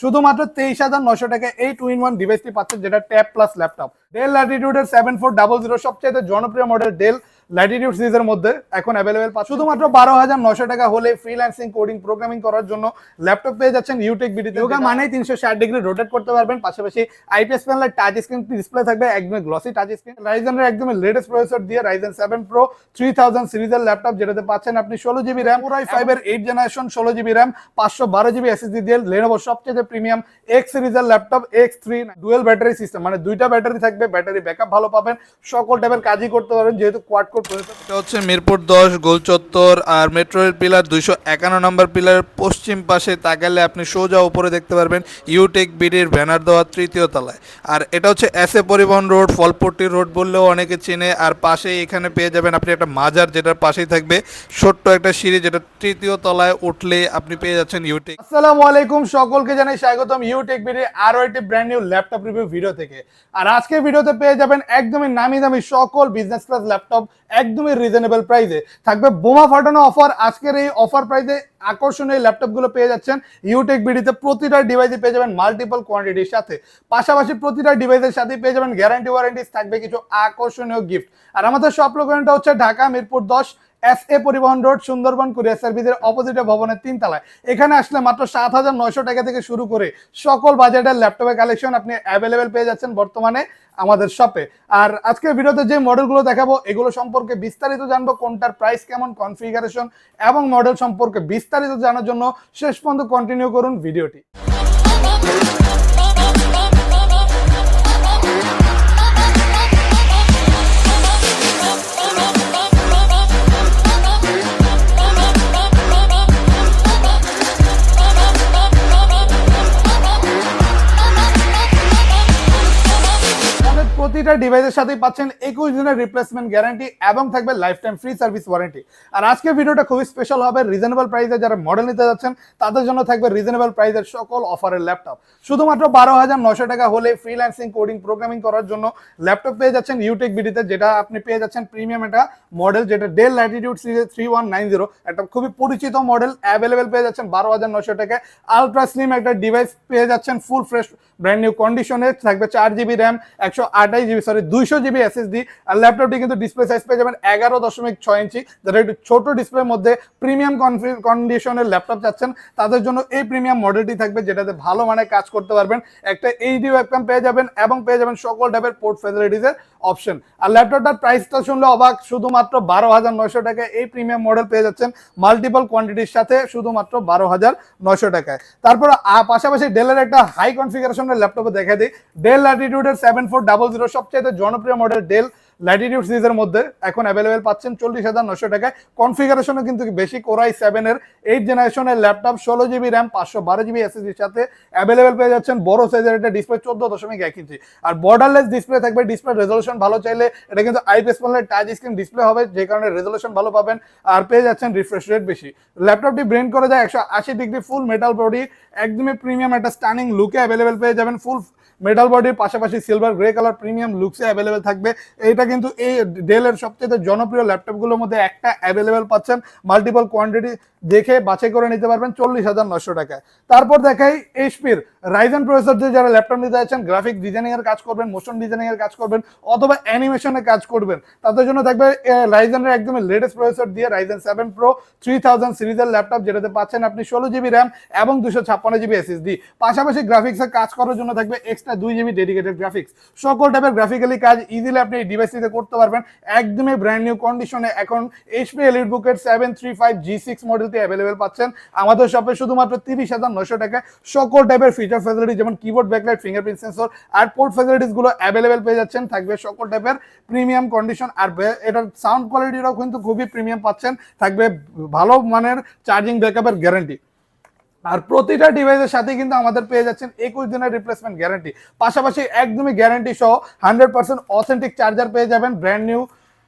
শুধুমাত্র তেইশ হাজার নশো টাকা এই টু ইন ওয়ান ডিভাইসটি পাচ্ছেন যেটা ট্যাব প্লাস ল্যাপটপ ডেল ল্যাটিটিউডের সেভেন ফোর ডাবল জিরো সবচেয়ে জনপ্রিয় মডেল ডেল ল্যাটিটিউড সিরিজের মধ্যে এখন অ্যাভেলেবেল পাচ্ছেন। শুধুমাত্র বারো হাজার নশো টাকা হলে ফ্রিল্যান্সিং কোডিং প্রোগ্রামিং করার জন্য ল্যাপটপ পেয়ে যাচ্ছেন ইউটেক বিডিতে মানে তিনশো ষাট ডিগ্রি রোটেট করতে পারবেন। পাশাপাশি আইপিএস প্যানেলের টাচ স্ক্রিন ডিসপ্লে থাকবে একদম গ্লসি টাচ স্ক্রিন রাইজেনের একদম লেটেস্ট প্রসেসর দিয়ে Ryzen seven pro three thousand সিরিজের ল্যাপটপ যেটাতে পাচ্ছেন আপনি ষোলো জিবি র্যাম পুরাই ফাইভের এইট জেনারেশন ষোলো জিবি র্যাম পাঁচশো বারো জিবি এসএসডি দিয়ে লেনোভো সবচেয়ে প্রিমিয়াম এক্স সিরিজের laptop X three dual battery system মানে দুইটা ব্যাটারি থাকবে ব্যাটারি ব্যাকআপ ভালো পাবেন। সকল টাইপের কাজই করতে পারবেন যেহেতু কোয়াড এটা হচ্ছে মিরপুর দশ, গোল চত্বর আর মেট্রো রেল পিলার দুইশো একান্ন নম্বর পিলারের পশ্চিম পাশে তাকালে আপনি সোজা উপরে দেখতে পারবেন ইউটেক বিডির ব্যানার দেওয়া তৃতীয় তলায়। আর এটা হচ্ছে এস এ পরিবহন রোড, ফলপট্টি রোড বললেও অনেকে চিনে। আর পাশেই এখানে পেয়ে যাবেন আপনি একটা মাজার যেটার পাশেই থাকবে। ছোট্ট একটা সিঁড়ি যেটা তৃতীয় তলায় উঠলে আপনি পেয়ে যাচ্ছেন ইউটেক আসসালামু আলাইকুম, সকলকে জানাই স্বাগতম ইউটেক বিডি আরও একটি brand new laptop review video থেকে। আর আজকে ভিডিওতে পেয়ে যাবেন একদমই নামি দামি সকল বিজনেস ক্লাস ল্যাপটপ একদমই রিজনেবল প্রাইসে থাকবে বোমা ফাটানো অফার আজকের এই অফার প্রাইসে আকর্ষণীয় ল্যাপটপগুলো পেয়ে যাচ্ছেন। ইউটেক বিডিতে প্রতিটা ডিভাইসে পেয়ে যাবেন মাল্টিপল কোয়ান্টিটির সাথে। পাশাপাশি প্রতিটা ডিভাইসের সাথে পেয়ে যাবেন গ্যারান্টি ওয়ারেন্টি থাকবে কিছু আকর্ষণীয় গিফট আর আমাদের সব লোকেশনটা হচ্ছে ঢাকা মিরপুর দশ এস এ পরিবহন রোড, সুন্দরবন, কুরিয়ার সার্ভিসের অপোজিটে ভবনের তিন তলায় এখানে আসলে মাত্র সাত হাজার নয়শো টাকা থেকে শুরু করে সকল বাজেটের ল্যাপটপের কালেকশন আপনি অ্যাভেলেবেল পেয়ে যাচ্ছেন বর্তমানে আমাদের শপে আর আজকের ভিডিওতে যে মডেলগুলো দেখাবো, এগুলো সম্পর্কে বিস্তারিত জানব, কোনটার প্রাইস কেমন কনফিগারেশন এবং মডেল সম্পর্কে বিস্তারিত জানার জন্য শেষ পর্যন্ত কন্টিনিউ করুন ভিডিওটি। প্রতিটা ডিভাইসের সাথেই পাচ্ছেন একুশ দিনের রিপ্লেসমেন্ট গ্যারান্টি এবং থাকবে life time free service warranty আর আজকের ভিডিওটা খুবই স্পেশাল হবে রিজনেবল প্রাইসে যারা মডেল নিতে যাচ্ছেন, তাদের জন্য থাকবে রিজনেবল প্রাইসের সকল অফারের ল্যাপটপ শুধুমাত্র বারো হাজার নশো টাকা হলে ফ্রিল্যান্সিং কোডিং প্রোগ্রামিং করার জন্য ল্যাপটপ পেয়ে যাচ্ছেন ইউটেক বিডিতে যেটা আপনি পেয়ে যাচ্ছেন প্রিমিয়াম একটা মডেল যেটা Dell Latitude series three one nine zero একটা খুবই পরিচিত মডেল অ্যাভেলেবেল পেয়ে যাচ্ছেন বারো হাজার নশো টাকায়। আলট্রা স্লিম একটা ডিভাইস পেয়ে যাচ্ছেন ফুল ফ্রেশ ব্র্যান্ড নিউ কন্ডিশনে থাকবে চার জিবি র্যাম একশো আঠাশ জিবি সরি দুইশো জিবি এসএসডি আর ল্যাপটপটি কিন্তু ডিসপ্লে সাইজ পেয়ে যাবেন এগারো দশমিক ছয় ইঞ্চি। যারা একটু ছোট ডিসপ্লের মধ্যে প্রিমিয়াম কন্ডিশনের ল্যাপটপ চাচ্ছেন, তাদের জন্য এই প্রিমিয়াম মডেলটি থাকবে, যেটাতে ভালো মানে কাজ করতে পারবেন। একটা এইচডি ওয়েবক্যাম পেয়ে যাবেন এবং পেয়ে যাবেন সকল টাইপের পোর্ট ফ্যাসিলিটিসের অপশন আর ল্যাপটপটার প্রাইসটা শুনলে অবাক, শুধুমাত্র বারো হাজার নয়শো টাকায় এই প্রিমিয়াম মডেল পেয়ে যাচ্ছেন মাল্টিপল কোয়ান্টিটির সাথে শুধুমাত্র বারো হাজার নয়শো টাকায়। তারপর পাশাপাশি ডেলের একটা হাই কনফিগারেশনের ল্যাপটপে দেখা দিই। ডেল ল্যাটিটিউডের সেভেন ফোর ডাবল জিরো সবচেয়ে জনপ্রিয় মডেল ডেল ল্যাটিটিউড সিরিজের মধ্যে এখন অ্যাভেলেবেল পাচ্ছেন চল্লিশ হাজার নশো টাকায়। কনফিগারেশনও কিন্তু বেশি কোরাই সেভেনের এইট জেনারেশনের ল্যাপটপ ষোলো জিবি র্যাম পাঁচশো বারো জিবি এসএসডির সাথে অ্যাভেলেবেল পেয়ে যাচ্ছেন। বড় সাইজের একটা ডিসপ্লে চোদ্দ দশমিক এক ইঞ্চি আর বর্ডারলেস ডিসপ্লে থাকবে ডিসপ্লে রেজলিউশন ভালো চাইলে এটা কিন্তু আই আইপিএস প্যানেলের টাচ স্ক্রিন ডিসপ্লে হবে, যে কারণে রেজলিউশন ভালো পাবেন আর পেয়ে যাচ্ছেন রিফ্রেশ রেট বেশি। ল্যাপটপটি ব্রেন করে যায় একশো আশি ডিগ্রি ফুল মেটাল বডি একদমই প্রিমিয়াম একটা স্টানিং লুকে অ্যাভেলেবেল পেয়ে যাবেন। ফুল মেটাল বডির পাশাপাশি সিলভার গ্রে কালার প্রিমিয়াম লুকসে অ্যাভেলেবেল থাকবে। এইটা কিন্তু এই ডেলের সবচেয়ে জনপ্রিয় ল্যাপটপগুলোর মধ্যে একটা অ্যাভেলেবেল পাচ্ছেন। মাল্টিপল কোয়ান্টিটি দেখে বাছাই করে নিতে পারবেন চল্লিশ হাজার নশো টাকায়। তারপর দেখাই এইচপির রাইজেন প্রসেসর দিয়ে যারা ল্যাপটপ নিতে যাচ্ছেন গ্রাফিক ডিজাইনিং এর কাজ করবেন মোশন ডিজাইনিং এর কাজ করবেন, অথবা অ্যানিমেশনের কাজ করবেন, তাদের জন্য থাকবে রাইজেনের একদমই লেটেস্ট প্রসেসর দিয়ে Ryzen seven pro three thousand সিরিজের ল্যাপটপ যেটাতে পাচ্ছেন আপনি ষোলো জিবি র্যাম এবং দুশো ছাপ্পান্ন জিবি এসএসডি পাশাপাশি গ্রাফিক্সের কাজ করার জন্য থাকবে এক্সট্রা দুই জিবি ডেডিকেটেড গ্রাফিক্স সকল টাইপের গ্রাফিক্যালি কাজ ইজিলি আপনি এই ডিভাইসটিতে করতে পারবেন। একদমই ব্র্যান্ড নিউ কন্ডিশনে এখন এইচপি এলিট বুকের seven three five G six মডেলটি অ্যাভেলেবেল পাচ্ছেন। আমাদের শপে শুধুমাত্র তিরিশ হাজার নশো টাকায় সকল টাইপের ফিচার ফ্যাসিলিটি যেমন কিবোর্ড ব্যাকলাইট ফিঙ্গারপ্রিন্ট সেন্সর আর পোর্ট ফ্যাসিলিটিসগুলো অ্যাভেলেবেল পেয়ে যাচ্ছেন। থাকবে সকল টাইপের প্রিমিয়াম কন্ডিশন আর এটার সাউন্ড কোয়ালিটিটাও কিন্তু খুবই প্রিমিয়াম পাচ্ছেন। থাকবে ভালো মানের চার্জিং ব্যাকআপের গ্যারান্টি আর প্রতিটা ডিভাইসের সাথে কিন্তু আমাদের পেয়ে যাচ্ছেন একুশ দিনের রিপ্লেসমেন্ট গ্যারান্টি পাশাপাশি একদমই গ্যারান্টি সহ হান্ড্রেড পার্সেন্ট অথেন্টিক চার্জার পেয়ে যাবেন ব্র্যান্ড নিউ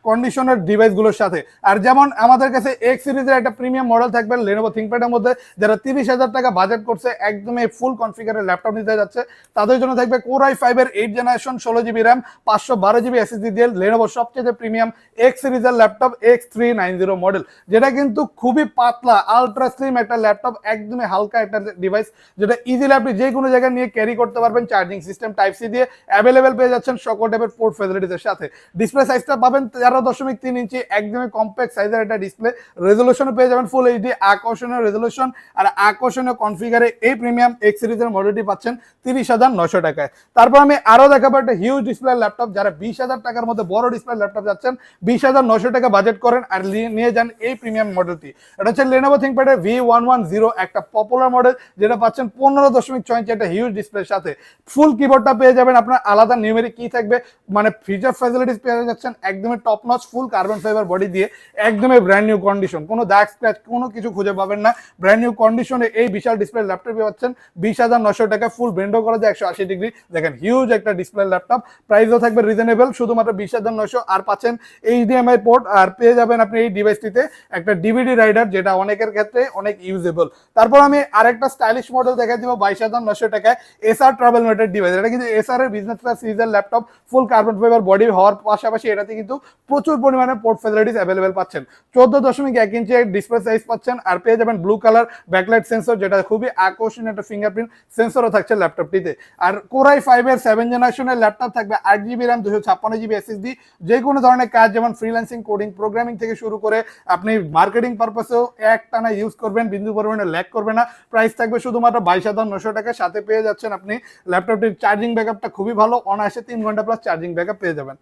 কন্ডিশনের ডিভাইসগুলোর সাথে। আর যেমন আমাদের কাছে এক্স সিরিজের একটা প্রিমিয়াম মডেল থাকবে লেনোভো থিঙ্কপ্যাডের মধ্যে, যারা তিরিশ হাজার টাকা বাজেট করছে, একদমই ফুল কনফিগারের ল্যাপটপ নিতে যাচ্ছে। তাদের জন্য থাকবে কোরাই ফাইভের এইট জেনারেশন ষোলো জিবি র্যাম পাঁচশো বারো জিবি এসএসডি দিয়ে লেনোভো সবচেয়ে প্রিমিয়াম এক্স সিরিজের laptop X three nine zero model যেটা কিন্তু খুবই পাতলা আলট্রা স্লিম একটা ল্যাপটপ একদমই হালকা একটা ডিভাইস যেটা ইজিলি আপনি যে কোনো জায়গায় নিয়ে ক্যারি করতে পারবেন চার্জিং সিস্টেম টাইপ সি দিয়ে। অ্যাভেলেবেল পেয়ে যাচ্ছেন সকল টাইপের পোর্ট ফেসিলিটিসের সাথে। ডিসপ্লে সাইজটা পাবেন তেরো দশমিক তিন ইঞ্চি, একদমই কম্প্যাক্ট সাইজের একটা ডিসপ্লে রেজলিউশনও পেয়ে যাবেন ফুল এইচডি আকর্ষণীয় রেজলিউশন আর আকর্ষণীয় কনফিগারে এই প্রিমিয়াম এক্স সিরিজের মডেলটি পাচ্ছেন তিরিশ হাজার নশো টাকায়। তারপর আমি আরও দেখাবো একটা হিউজ ডিসপ্লে ল্যাপটপ যারা বিশ হাজার টাকার মধ্যে বড় ডিসপ্লে ল্যাপটপ যাচ্ছেন, বিশ হাজার নশো টাকা বাজেট করেন আর নিয়ে যান এই প্রিমিয়াম মডেলটি এটা হচ্ছে লেনোভো থিঙ্কপ্যাডের ভি ওয়ান ওয়ান জিরো একটা পপুলার মডেল যেটা পাচ্ছেন পনেরো দশমিক ছয় ইঞ্চি একটা হিউজ ডিসপ্লের সাথে। ফুল কিবোর্ডটা পেয়ে যাবেন আপনার, আলাদা নিউমেরিক কি থাকবে মানে ফিচার ফ্যাসিলিটিস পেয়ে যাচ্ছেন, একদমই top notch full carbon fibre body দিয়ে একদমই ব্র্যান্ড নিউ কন্ডিশন কোনো দাগ স্ক্র্যাচ কোনো কিছু খুঁজে পাবেন না। ব্র্যান্ড নিউ কন্ডিশনে এই বিশাল ডিসপ্লে ল্যাপটপ পাচ্ছেন। বিশ হাজার নশো টাকা ফুল বেন্ডো করা যায়, একশো আশি ডিগ্রি দেখেন হিউজ একটা ডিসপ্লে ল্যাপটপ প্রাইসও থাকবে রিজনেবল শুধুমাত্র বিশ হাজার নশো আর পাচ্ছেন এইচডিএমআই পোর্ট আর পেয়ে যাবেন আপনি এই ডিভাইসটিতে একটা ডিভিডি রাইডার যেটা অনেকের ক্ষেত্রে অনেক ইউজেবল তারপর আমি আরেকটা স্টাইলিশ মডেল দেখাই দিব, বাইশ হাজার নশো টাকায় এসআর ট্রাভেল মেটের ডিভাইস এটা কিন্তু এসআর এর বিজনেস ক্লাস সিরিজের laptop full carbon fibre body হওয়ার পাশাপাশি এটাতে কিন্তু প্রচুর পরিমাণে পোর্ট ফেসিলিটিস অ্যাভেলেবেল পাচ্ছেন। চোদ্দ দশমিক এক ইঞ্চি ডিসপ্লে সাইজ পাচ্ছেন আর পেয়ে যাবেন ব্লু কালার ব্যাকলাইট সেন্সর যেটা খুবই আকর্ষণীয় একটা ফিঙ্গারপ্রিন্ট সেন্সরও থাকছে ল্যাপটপটিতে আর কোরাই ফাইভের সেভেন জেনারেশনের ল্যাপটপ থাকবে আট জিবি র্যাম দুশো ছাপ্পান্ন জিবি এসএসডি যে কোনো ধরনের কাজ, যেমন ফ্রিল্যান্সিং কোডিং প্রোগ্রামিং থেকে শুরু করে আপনি মার্কেটিং পারপাসেও এক টানা ইউজ করবেন, বিন্দু পরিমাণে ল্যাক করবে না। প্রাইস থাকবে শুধুমাত্র বাইশ হাজার নশো টাকা। সাথে পেয়ে যাচ্ছেন আপনি ল্যাপটপটির চার্জিং ব্যাকআপটা খুবই ভালো। অনায়াসে তিন ঘণ্টা প্লাস চার্জিং ব্যাকআপ পেয়ে যাবেন।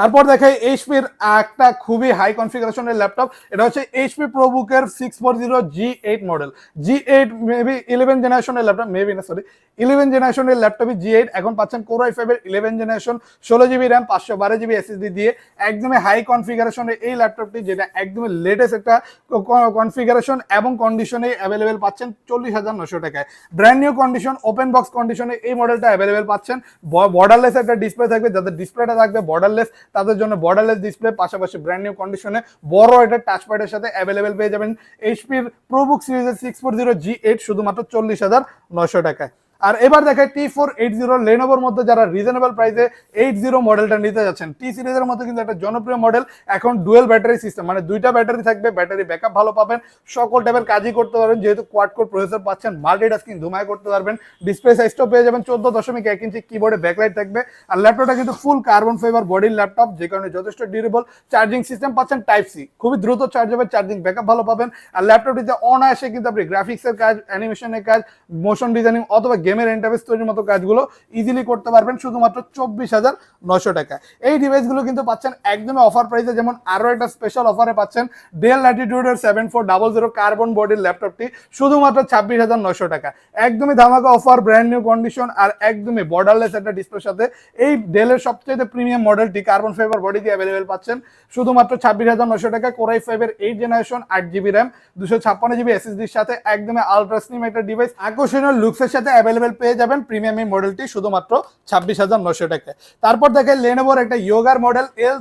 তারপর দেখাই এইচপির একটা খুবই হাই কনফিগারেশনের ল্যাপটপ এটা হচ্ছে HP প্রোবুকের six four zero G eight model G eight maybe eleven জেনারেশনের ল্যাপটপ মেবি না সরি ইলেভেন জেনারেশনের ল্যাপটপই জি এইট এখন পাচ্ছেন কোরাই ফাইভের ইলেভেন জেনারেশন ষোলো জিবি র্যাম পাঁচশো বারো জিবি এসএসডি দিয়ে একদমই হাই কনফিগারেশনের এই ল্যাপটপটি যেটা একদমই লেটেস্ট একটা কনফিগারেশন এবং কন্ডিশনে অ্যাভেলেবেল পাচ্ছেন চল্লিশ হাজার নশো টাকায়। Brand new condition open box কন্ডিশনে এই মডেলটা অ্যাভেলেবেল পাচ্ছেন। বর্ডারলেস একটা ডিসপ্লে থাকবে, যাদের ডিসপ্লেটা থাকবে বর্ডারলেস তাদের জন্য বর্ডারলেস ডিসপ্লে পাশাপাশি ব্র্যান্ড নিউ কন্ডিশনে বড় একটা টাচ প্যাডের সাথে অ্যাভেলেবেল পেয়ে যাবেন এইচপির প্রোবুক সিরিজের six four zero G eight শুধুমাত্র চল্লিশ হাজার নয়শো টাকায়। আর এবার দেখায় টি ফোর এইট জিরো লেনোভোর মধ্যে যারা রিজনেবল প্রাইসে এইট জিরো মডেলটা নিতে যাচ্ছেন টি সিরিজের মধ্যে কিন্তু একটা জনপ্রিয় মডেল এখন ডুয়েল ব্যাটারি সিস্টেম মানে দুইটা ব্যাটারি থাকবে ব্যাটারি ব্যাকআপ ভালো পাবেন, সকল টাইপের কাজই করতে পারবেন, যেহেতু কোয়াড কোড প্রসেসর পাচ্ছেন মাল্টি টাস্কিং ধুমায় করতে পারবেন ডিসপ্লে সাইজটাও পেয়ে যাবেন, চোদ্দ দশমিক এক ইঞ্চি কিবোর্ডে ব্যাকলাইট থাকবে, আর ল্যাপটপটা কিন্তু ফুল কার্বন ফাইবার বডির ল্যাপটপ যে কারণে যথেষ্ট ডিউরেবল চার্জিং সিস্টেম পাচ্ছেন টাইপ সি খুবই দ্রুত চার্জ হবে চার্জিং ব্যাকআপ ভালো পাবেন, আর ল্যাপটপটিতে অনায়াসে কিন্তু আপনি গ্রাফিক্সের কাজ অ্যানিমেশনের কাজ মোশন ডিজাইনিং অথবা গেমের ইন্টারফেস তৈরির মতো কাজগুলো ইজিলি করতে পারবেন শুধুমাত্র চব্বিশ হাজার নশো টাকা। এই ডিভাইসগুলো কিন্তু পাচ্ছেন একদমই অফার প্রাইসে যেমন আরও একটা স্পেশাল অফারে পাচ্ছেন Dell ল্যাটিটিউডের seven four double zero carbon বডির ল্যাপটপটি শুধুমাত্র ছাব্বিশ হাজার নশো টাকা। একদমই ধামাকা অফার ব্র্যান্ড নিউ কন্ডিশন আর একদমই বর্ডারলেস একটা ডিসপ্লের সাথে এই ডেলের সবচেয়ে প্রিমিয়াম মডেলটি কার্বন ফাইবার বডি দিয়ে অ্যাভেলেবেল পাচ্ছেন, শুধুমাত্র ছাব্বিশ হাজার নশো টাকা। কোরাই ফাইভের এইট জেনারেশন আট জিবি র্যাম দুশো ছাপ্পান্ন জিবি এসএসডির সাথে একদমই আলট্রাসনিম একটা ডিভাইস আকর্ষণীয় লুকসের সাথে অ্যাভেলেবেল পেয়ে যাবেন প্রিমিয়াম এই মডেলটি শুধুমাত্র ছাব্বিশ হাজার নশো টাকা তারপর দেখে লেনোভোর একটা ইয়োগার model L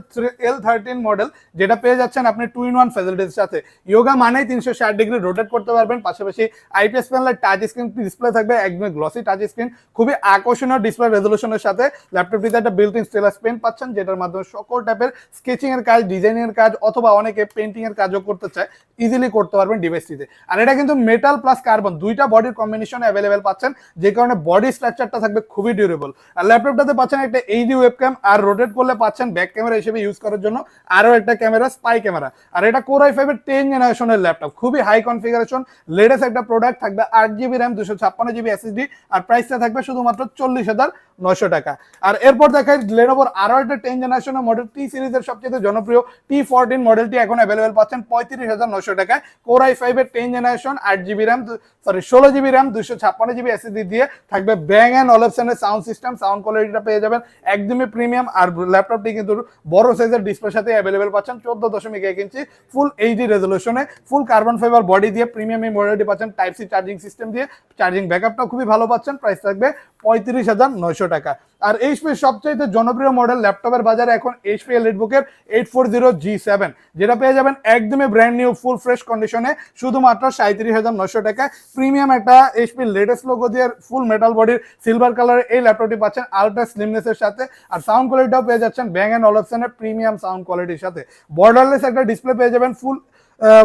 L thirteen model যেটা পেয়ে যাচ্ছেন আপনি টু ইন ওয়ান ফ্যাসিলিটির সাথে। ইয়োগা মানেই তিনশো ষাট ডিগ্রি রোটেট করতে পারবেন, পাশাপাশি আইপিএস প্যানেলের টাচ স্ক্রিন ডিসপ্লে থাকবে, একদমই গ্লসি টাচ স্ক্রিন খুবই আকর্ষণীয় ডিসপ্লে রেজলিউশনের সাথে। ল্যাপটপটিতে একটা বিল্ট ইন স্টেলাস পেন পাচ্ছেন, যেটার মাধ্যমে সকল টাইপের স্কেচিং এর কাজ ডিজাইনিং এর কাজ, অথবা অনেকে পেন্টিং এর কাজও করতে চায় ইজিলি করতে পারবেন ডিভাইসটিতে আর এটা কিন্তু মেটাল প্লাস কার্বন দুইটা বডির কম্বিনেশন অ্যাভেলেবেল পাচ্ছেন, যে কারণে বডি স্ট্রাকচারটা থাকবে খুবই ডিউরেবল আর ল্যাপটপটাতে পাচ্ছেন একটা এইচডি ওয়েবক্যাম আর রোটেট করলে পাচ্ছেন ব্যাক ক্যামেরা হিসেবে ইউজ করার জন্য আরও একটা ক্যামেরা স্পাই ক্যামেরা আর এটা কোরাই ফাইভের টেন জেনারেশনের ল্যাপটপ খুবই হাই কনফিগারেশন লেটেস্ট একটা প্রোডাক্ট থাকবে আট জিবি র্যাম দুশো ছাপ্পান্ন জিবি এসএসডি আর প্রাইসটা থাকবে শুধুমাত্র চল্লিশ হাজার নশো টাকা। আর এরপর দেখায় লেনোভোর আরও একটা টেন জেনারেশনের মডেল টি সিরিজের সবচেয়ে জনপ্রিয় টি ফোরটিন মডেলটি এখন অ্যাভেলেবেল পাচ্ছেন পঁয়ত্রিশ হাজার নশো টাকায়। কোরাই ফাইভের টেন জেনারেশন আট জিবি র্যাম সরি ষোলো জিবি র্যাম দুশো ছাপ্পান্ন জিবি এসএসডি দিয়ে থাকবে ব্যাং অ্যান্ড অলেপসনের সাউন্ড সিস্টেম সাউন্ড কোয়ালিটিটা পেয়ে যাবেন। একদমই প্রিমিয়াম আর ল্যাপটপটি কিন্তু বড় সাইজের ডিসপ্লের সাথে অ্যাভেলেবেল পাচ্ছেন। চোদ্দ দশমিক এক ইঞ্চি ফুল এইচডি রেজলিউশনে ফুল কার্বন ফাইবার বডি দিয়ে প্রিমিয়াম এমব্রয়ডারি পাচ্ছেন টাইপ সি চার্জিং সিস্টেম দিয়ে। চার্জিং ব্যাকআপটা খুবই ভালো পাচ্ছেন। প্রাইস থাকবে পঁয়ত্রিশ হাজার নয়শো টাকা। আর এইচপির সবচাইতে জনপ্রিয় মডেল ল্যাপটপের বাজারে এখন HP এলিটবুকের eight four zero G seven যেটা পেয়ে যাবেন একদমই ব্র্যান্ড নিউ ফুল ফ্রেশ কন্ডিশনে শুধুমাত্র সাঁত্রিশ হাজার নশো টাকায়। প্রিমিয়াম একটা এইচপি লেটেস্ট লোগো দিয়ে ফুল মেটাল বডির সিলভার কালারের এই ল্যাপটপটি পাচ্ছেন আলট্রা স্লিমনেসের সাথে। আর সাউন্ড কোয়ালিটিটাও পেয়ে যাচ্ছেন ব্যাং অ্যান্ড অলপশনের প্রিমিয়াম সাউন্ড কোয়ালিটির সাথে। বর্ডারলেস একটা ডিসপ্লে পেয়ে যাবেন ফুল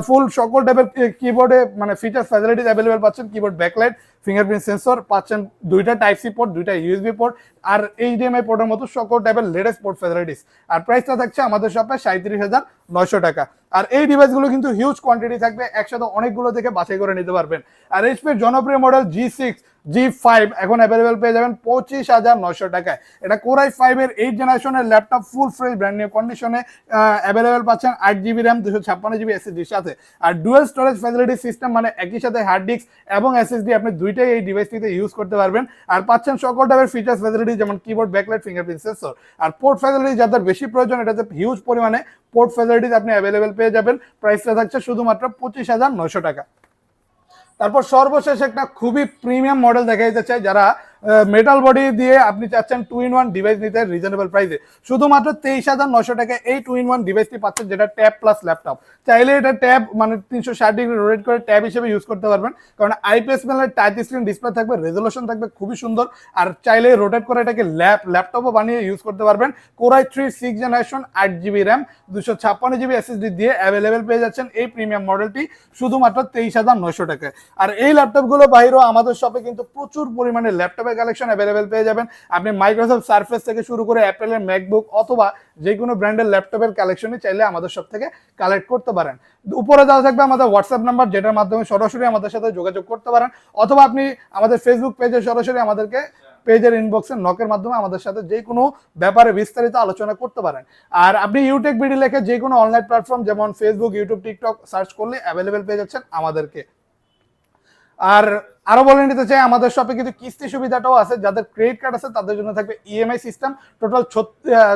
ফুল সকল টাইপের কিবোর্ডে মানে ফিচার ফ্যাসিলিটিস অ্যাভেলেবেল পাচ্ছেন। কিবোর্ড ব্যাকলাইট ফিঙ্গারপ্রিন্ট সেন্সর পাচ্ছেন দুইটা টাইপ সি পোর্ট দুইটা ইউএসবি পোর্ট আর এইচডিএমআই পোর্টের মতো সকল টাইপের লেটেস্ট পোর্ট ফ্যাসিলিটিস আর প্রাইসটা থাকছে আমাদের শপে সাঁত্রিশ হাজার নয়শো টাকা। আর এই ডিভাইসগুলো কিন্তু হিউজ কোয়ান্টিটি থাকবে, একসাথে অনেকগুলো থেকে বাছাই করে নিতে পারবেন। আর এইচপির জনপ্রিয় model G six G five এখন অ্যাভেলেবেল পেয়ে যাবেন পঁচিশ হাজার নয়শো টাকায়। এটা কোরাই ফাইভের এইট জেনারেশনের laptop full fresh brand new কন্ডিশনে অ্যাভেলেবেল পাচ্ছেন আট জিবি র্যাম দুশো ছাপ্পান্ন জিবি এসএসডির সাথে। আর ডুয়েল স্টোরেজ ফ্যাসিলিটি সিস্টেম মানে একই সাথে হার্ড ডিস্ক এবং এসএসডি আপনি দুইটাই এই ডিভাইসটিতে ইউজ করতে পারবেন। আর পাচ্ছেন সকল টাইপের ফিচার্স ফ্যাসিলিটি যেমন কিবোর্ড ব্যাকলাইট ফিঙ্গারপ্রিন্ট সেন্সর আর পোর্ট ফ্যাসিলিটি যাদের বেশি প্রয়োজন, এটাতে হিউজ পরিমাণে পোর্ট ফ্যাসিলিটিস আপনি অ্যাভেলেবেল পেয়ে যাবেন। প্রাইসটা থাকছে শুধুমাত্র পঁচিশ হাজার নয়শো টাকা। তারপর সর্বশেষ একটা খুবই প্রিমিয়াম মডেল দেখা যেতে চাই যারা মেটাল বডি দিয়ে আপনি চাচ্ছেন টু ইন ওয়ান ডিভাইস নিতে রিজনেবল প্রাইসে শুধুমাত্র তেইশ হাজার নশো টাকা এই টু ইন ওয়ান ডিভাইসটি পাচ্ছেন, যেটা ট্যাব প্লাস ল্যাপটপ চাইলে এটা ট্যাব মানে তিনশো ষাট ডিগ্রি রোটেট করে ট্যাব হিসেবে ইউজ করতে পারবেন, কারণ আইপিএস প্যানেলের টাচ স্ক্রিন ডিসপ্লে থাকবে রেজলিউশন থাকবে খুবই সুন্দর, আর চাইলে রোটেট করে এটাকে ল্যাপ ল্যাপটপও বানিয়ে ইউজ করতে পারবেন। Core i three six generation আট জিবি র্যাম দুশো ছাপ্পান্ন জিবি এসএসডি দিয়ে অ্যাভেলেবেল পেয়ে যাচ্ছেন এই প্রিমিয়াম মডেলটি শুধুমাত্র তেইশ হাজার নয়শো টাকায়। আর এই ল্যাপটপগুলো বাইরেও আমাদের শপে কিন্তু প্রচুর পরিমাণে ল্যাপটপের কালেকশন অ্যাভেলেবেল পেয়ে যাবেন। আপনি মাইক্রোসফট সার্ফেস থেকে শুরু করে অ্যাপেলের ম্যাকবুক অথবা যে কোনো ব্র্যান্ডের ল্যাপটপের কালেকশনই চাইলে আমাদের সব থেকে কালেক্ট করতে পারেন। উপরে দেওয়া থাকবে আমাদের হোয়াটসঅ্যাপ নাম্বার যেটার মাধ্যমে সরাসরি আমাদের সাথে যোগাযোগ করতে পারেন, অথবা আপনি আমাদের ফেসবুক পেজে সরাসরি আমাদেরকে পেজের ইনবক্সে নকের মাধ্যমে আমাদের সাথে যে কোনো ব্যাপারে বিস্তারিত আলোচনা করতে পারেন। আর আপনি ইউটেক বিডি লেখে যে কোনো অনলাইন প্ল্যাটফর্ম যেমন ফেসবুক ইউটিউব টিকটক সার্চ করলে অ্যাভেলেবেল পেয়ে যাচ্ছেন আমাদেরকে। আর আরও বলে নিতে চাই, আমাদের শপে কিন্তু কিস্তি সুবিধাটাও আছে, যাদের ক্রেডিট কার্ড আছে তাদের জন্য থাকবে ইএমআই সিস্টেম টোটাল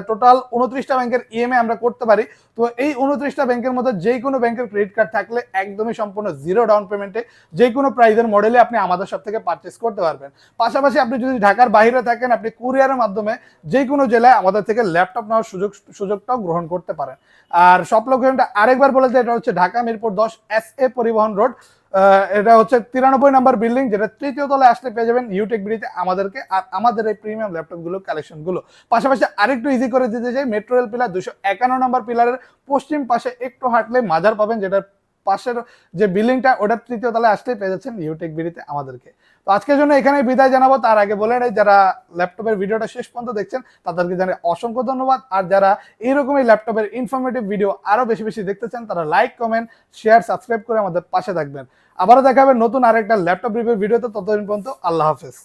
টোটাল উনত্রিশটা ব্যাংকের ইএমআই আমরা করতে পারি। তো এই উনত্রিশটা ব্যাংকের মধ্যে যে কোনো ব্যাংকের ক্রেডিট কার্ড থাকলে একদমই সম্পূর্ণ জিরো ডাউন পেমেন্টে যে কোনো প্রাইজের মডেলে আপনি আমাদের শপ থেকে পারচেস করতে পারবেন। পাশাপাশি আপনি যদি ঢাকার বাইরে থাকেন, আপনি কুরিয়ারের মাধ্যমে যে কোনো জেলায় আমাদের থেকে ল্যাপটপ নেওয়ার সুযোগ সুযোগটাও গ্রহণ করতে পারেন। আর সব লোকেশনটা আরেকবার বলে যে এটা হচ্ছে ঢাকা মিরপুর দশ এস এ পরিবহন রোড এটা হচ্ছে তিরানব্বই নাম্বার বিল্ডিং, যেটা তৃতীয় তলায় আসলে পেয়ে যাবেন ইউটেক বিডিতে আমাদেরকে আর আমাদের এই প্রিমিয়াম ল্যাপটপগুলো কালেকশনগুলো। পাশাপাশি আরেকটু ইজি করে দিতে চাই মেট্রো রেল পিলার দুশো একান্ন নাম্বার পিলারের পশ্চিম পাশে একটু হাঁটলে মাজার পাবেন, যেটার পাশের যে বিল্ডিংটা, ওটার তৃতীয় তলায় আসলে পেয়ে যাচ্ছেন ইউটেক বিডিতে আমাদেরকে। তো আজকের জন্য এখানে বিদায় জানাব। তার আগে বলে নেই, যারা ল্যাপটপের ভিডিওটা শেষ পর্যন্ত দেখছেন, তাদেরকে জানাই অসংখ্য ধন্যবাদ। আর যারা এইরকমই ল্যাপটপের ইনফরমেটিভ ভিডিও আরও বেশি বেশি দেখতে চান, তারা লাইক কমেন্ট শেয়ার সাবস্ক্রাইব করে আমাদের পাশে থাকবেন। আবারও দেখাবেন নতুন আরেকটা ল্যাপটপ রিভিউ ভিডিওতে ততদিন পর্যন্ত আল্লাহ হাফেজ।